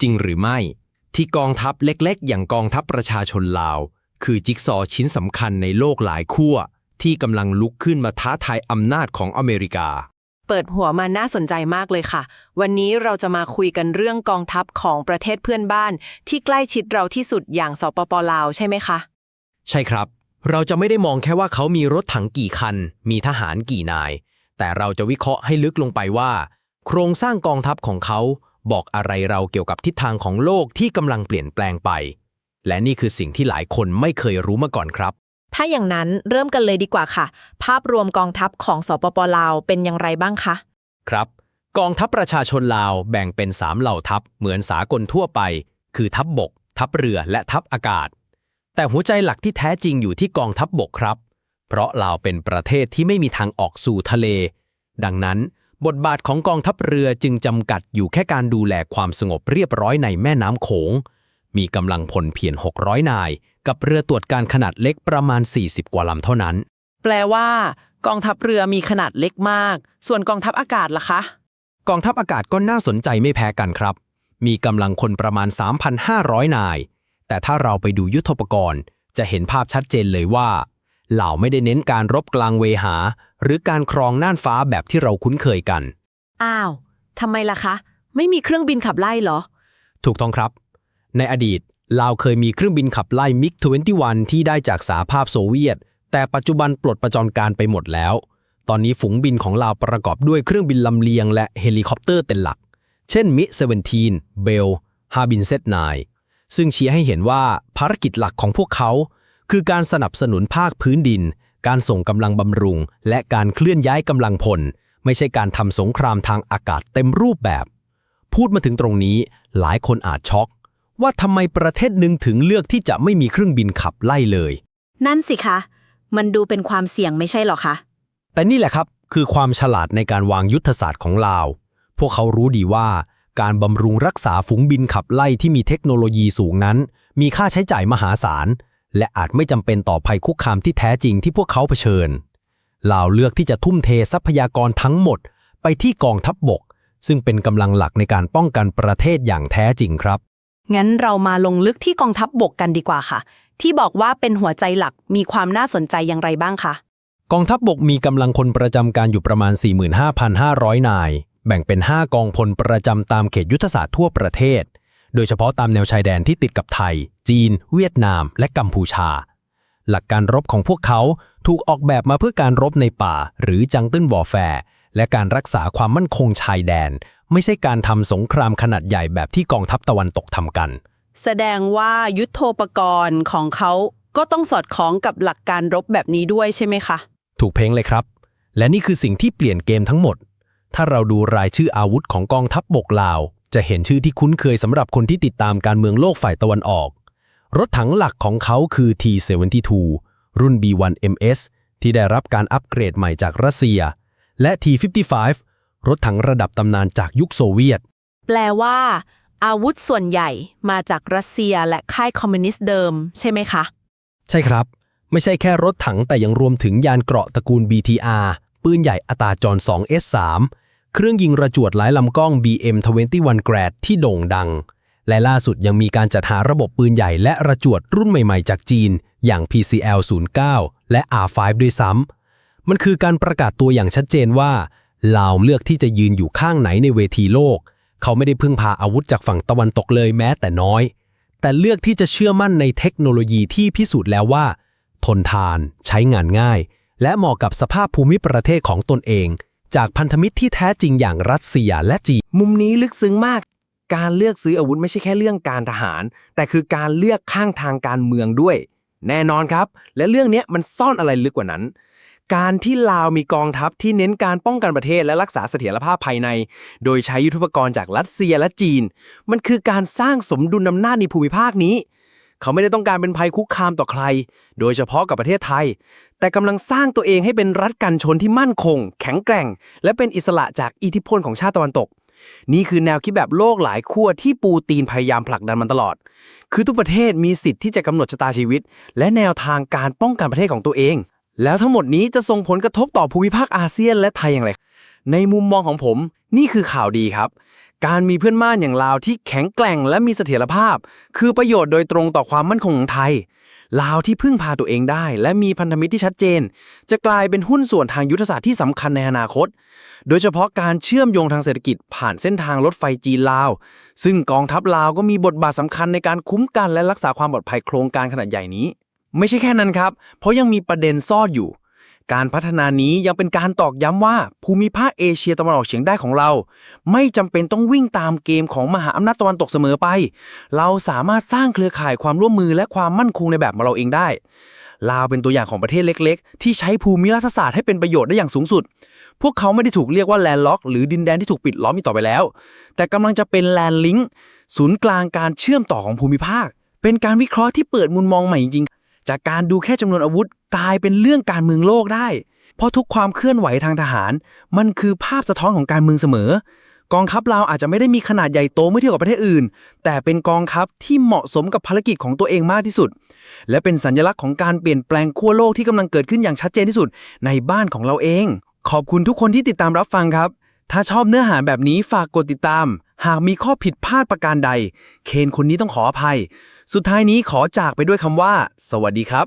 จริงหรือไม่ ที่กองทัพเล็กๆ อย่างกองทัพประชาชนลาว คือจิ๊กซอว์ชิ้นสำคัญในโลกหลายขั้วที่กำลังลุกขึ้นมาท้าทายอำนาจของอเมริกา เปิดหัวมาน่าสนใจมากเลยค่ะ วันนี้เราจะมาคุยกันเรื่องกองทัพของประเทศเพื่อนบ้าน ที่ใกล้ชิดเราที่สุดอย่างสปปลาวใช่ไหมคะ ใช่ครับ เราจะไม่ได้มองแค่ว่าเขามีรถถังกี่คัน มีทหารกี่นาย แต่เราจะวิเคราะห์ให้ลึกลงไปว่า โครงสร้างกองทัพของเขา บอกอะไรเราเกี่ยวกับทิศทางของโลกที่กำลังเปลี่ยนแปลงไป และนี่คือสิ่งที่หลายคนไม่เคยรู้มาก่อนครับ ถ้าอย่างนั้นเริ่มกันเลยดีกว่าค่ะ ภาพรวมกองทัพของสปปลาวเป็นอย่างไรบ้างคะครับ กองทัพประชาชนลาวแบ่งเป็น 3 เหล่าทัพเหมือนสากลทั่วไป คือทัพบบก ทัพเรือและทัพอากาศ แต่หัวใจหลักที่แท้จริงอยู่ที่กองทัพบบกครับ เพราะลาวเป็นประเทศที่ไม่มีทางออกสู่ทะเล ดังนั้น บทบาทของกองทัพเรือจึงจำกัดอยู่แค่การดูแลความสงบเรียบร้อยในแม่น้ำโขง มีกำลังพลเพียง 600 นาย กับเรือตรวจการขนาดเล็กประมาณ 40 กว่าลำเท่านั้น แปลว่า กองทัพเรือมีขนาดเล็กมาก ส่วนกองทัพอากาศล่ะคะ กองทัพอากาศก็น่าสนใจไม่แพ้กันครับ มีกำลังคนประมาณ 3,500 นาย แต่ถ้าเราไปดูยุทโธปกรณ์ จะเห็นภาพชัดเจนเลยว่า เหล่าไม่ได้เน้นการรบกลางเวหา หรือการครองน่านฟ้าแบบที่เราคุ้นเคยกัน อ้าวทำไมล่ะคะ ไม่มีเครื่องบินขับไล่เหรอ ถูกต้องครับ ในอดีตลาวเคยมีเครื่องบินขับไล่มิก21 ที่ได้จากสหภาพโซเวียต แต่ปัจจุบันปลดประจรการไปหมดแล้ว ตอนนี้ฝูงบินของลาวประกอบด้วยเครื่องบินลำเลียงและเฮลิคอปเตอร์เป็นหลัก เช่นมิ17เบลฮาบินเซต9ซึ่งชี้ให้เห็นว่าภารกิจหลักของพวกเขา คือการสนับสนุนภาคพื้นดิน การส่งกำลังบำรุง และการเคลื่อนย้ายกำลังพล ไม่ใช่การทำสงครามทางอากาศเต็มรูปแบบ พูดมาถึงตรงนี้ หลายคนอาจช็อก ว่าทำไมประเทศหนึ่งถึงเลือกที่จะไม่มีเครื่องบินขับไล่เลย นั่นสิคะ มันดูเป็นความเสี่ยงไม่ใช่เหรอคะ แต่นี่แหละครับคือความฉลาดในการวางยุทธศาสตร์ของลาว พวกเขารู้ดีว่า การบำรุงรักษาฝูงบินขับไล่ที่มีเทคโนโลยีสูงนั้น มีค่าใช้จ่ายมหาศาล และอาจไม่จำเป็นต่อภัยคุกคามที่แท้จริงที่พวกเขาเผชิญลาวเลือกที่จะทุ่มเททรัพยากรทั้งหมด ไปที่กองทัพบบก ซึ่งเป็นกำลังหลักในการป้องกันประเทศอย่างแท้จริงครับ งั้นเรามาลงลึกที่กองทัพบบกกันดีกว่าค่ะ ที่บอกว่าเป็นหัวใจหลักมีความน่าสนใจอย่างไรบ้างคะกองทัพบบกมีกำลังคนประจำการอยู่ประมาณ 45,500 นาย แบ่งเป็น 5 กองพลประจำตามเขตยุทธศาสตร์ทั่วประเทศ โดยเฉพาะตามแนวชายแดนที่ติดกับไทย จีน เวียดนาม และกัมพูชา หลักการรบของพวกเขาถูกออกแบบมาเพื่อการรบในป่า หรือจังตึ้นวอร์แฟร์และการรักษาความมั่นคงชายแดน ไม่ใช่การทำสงครามขนาดใหญ่แบบที่กองทัพตะวันตกทำกัน แสดงว่ายุทโธปกรณ์ของเขาก็ต้องสอดคล้องกับหลักการรบแบบนี้ด้วยใช่ไหมคะ ถูกเพ้งเลยครับ และนี่คือสิ่งที่เปลี่ยนเกมทั้งหมด ถ้าเราดูรายชื่ออาวุธของกองทัพบบกลาว จะเห็นชื่อที่คุ้นเคยสำหรับคนที่ติดตามการเมืองโลกฝ่ายตะวันออก รถถังหลักของเขาคือ T72 รุ่น B1MS ที่ได้รับการอัปเกรดใหม่จากรัสเซีย และ T55 รถถังระดับตำนานจากยุคโซเวียต แปลว่า อาวุธส่วนใหญ่มาจากรัสเซียและค่ายคอมมิวนิสต์เดิม ใช่ไหมคะ ใช่ครับ ไม่ใช่แค่รถถังแต่ยังรวมถึงยานเกราะตระกูล BTR ปืนใหญ่อัตราจร 2S3 เครื่องยิงระจวดหลายลำกล้อง BM21 Grad ที่โด่งดัง และล่าสุดยังมีการจัดหาระบบปืนใหญ่และระจวดรุ่นใหม่ๆ จากจีน อย่าง PCL09 และ R5 ด้วยซ้ำมันคือการประกาศตัวอย่างชัดเจนว่าลาวเลือกที่จะยืนอยู่ข้างไหนในเวทีโลก เขาไม่ได้พึ่งพาอาวุธจากฝั่งตะวันตกเลยแม้แต่น้อย แต่เลือกที่จะเชื่อมั่นในเทคโนโลยีที่พิสูจน์แล้วว่า ทนทาน ใช้งานง่าย และเหมาะกับสภาพภูมิประเทศของตนเอง จากพันธมิตรที่แท้จริงอย่างรัสเซียและจีน มุมนี้ลึกซึ้งมาก การเลือกซื้ออาวุธไม่ใช่แค่เรื่องการทหาร แต่คือการเลือกข้างทางการเมืองด้วย แน่นอนครับ และเรื่องนี้มันซ่อนอะไรลึกกว่านั้น การที่ลาวมีกองทัพที่เน้นการป้องกันประเทศและรักษาเสถียรภาพภายใน โดยใช้ยุทธปกรณ์จากรัสเซียและจีน มันคือการสร้างสมดุลอำนาจในภูมิภาคนี้ เขาไม่ได้ต้องการเป็นภัยคุกคามต่อใคร โดยเฉพาะกับประเทศไทย แต่กำลังสร้างตัวเองให้เป็นรัฐกันชนที่มั่นคง แข็งแกร่ง และเป็นอิสระจากอิทธิพลของชาติตะวันตก นี่คือแนวคิดแบบโลกหลายขั้วที่ปูตีนพยายามผลักดันมันตลอด คือทุกประเทศมีสิทธิ์ที่จะกำหนดชะตาชีวิต และแนวทางการป้องกันประเทศของตัวเอง แล้วทั้งหมดนี้จะส่งผลกระทบต่อภูมิภาคอาเซียนและไทยอย่างไร ในมุมมองของผม นี่คือข่าวดีครับ การมีเพื่อนบ้านอย่างลาวที่แข็งแกร่งและมีเสถียรภาพ คือประโยชน์โดยตรงต่อความมั่นคงของไทย ลาวที่พึ่งพาตัวเองได้ และมีพันธมิตรที่ชัดเจน จะกลายเป็นหุ้นส่วนทางยุทธศาสตร์ที่สำคัญในอนาคต โดยเฉพาะการเชื่อมโยงทางเศรษฐกิจผ่านเส้นทางรถไฟจีนลาว ซึ่งกองทัพลาวก็มีบทบาทสำคัญในการคุ้มกันและรักษาความปลอดภัยโครงการขนาดใหญ่นี้ ไม่ใช่แค่นั้นครับ เพราะยังมีประเด็นซ่อนอยู่ การพัฒนานี้ยังเป็นการตอกย้ำว่าภูมิภาคเอเชียตะวันออกเฉียงใต้ของเรา ไม่จำเป็นต้องวิ่งตามเกมของมหาอำนาจตะวันตกเสมอไป เราสามารถสร้างเครือข่ายความร่วมมือและความมั่นคงในแบบของเราเองได้ลาวเป็นตัวอย่างของประเทศเล็ก ๆ ที่ใช้ภูมิรัฐศาสตร์ให้เป็นประโยชน์ได้อย่างสูงสุด พวกเขาไม่ได้ถูกเรียกว่าแลนด์ล็อก หรือดินแดนที่ถูกปิดล้อมอีกต่อไปแล้ว แต่กำลังจะเป็นแลนด์ลิงก์ศูนย์กลางการเชื่อมต่อของภูมิภาค เป็นการวิเคราะห์ที่เปิดมุมมองใหม่จริง จากการดูแค่จำนวนอาวุธ กลายเป็นเรื่องการเมืองโลกได้ เพราะทุกความเคลื่อนไหวทางทหาร มันคือภาพสะท้อนของการเมืองเสมอ กองทัพลาวอาจจะไม่ได้มีขนาดใหญ่โตเมื่อเทียบกับประเทศอื่น แต่เป็นกองทัพที่เหมาะสมกับภารกิจของตัวเองมากที่สุด และเป็นสัญลักษณ์ของการเปลี่ยนแปลงขั้วโลกที่กำลังเกิดขึ้นอย่างชัดเจนที่สุดในบ้านของเราเอง ขอบคุณทุกคนที่ติดตามรับฟังครับ ถ้าชอบเนื้อหาแบบนี้ฝากกดติดตาม หากมีข้อผิดพลาดประการใด เคนคนนี้ต้องขออภัย สุดท้ายนี้ขอจากไปด้วยคำว่า สวัสดีครับ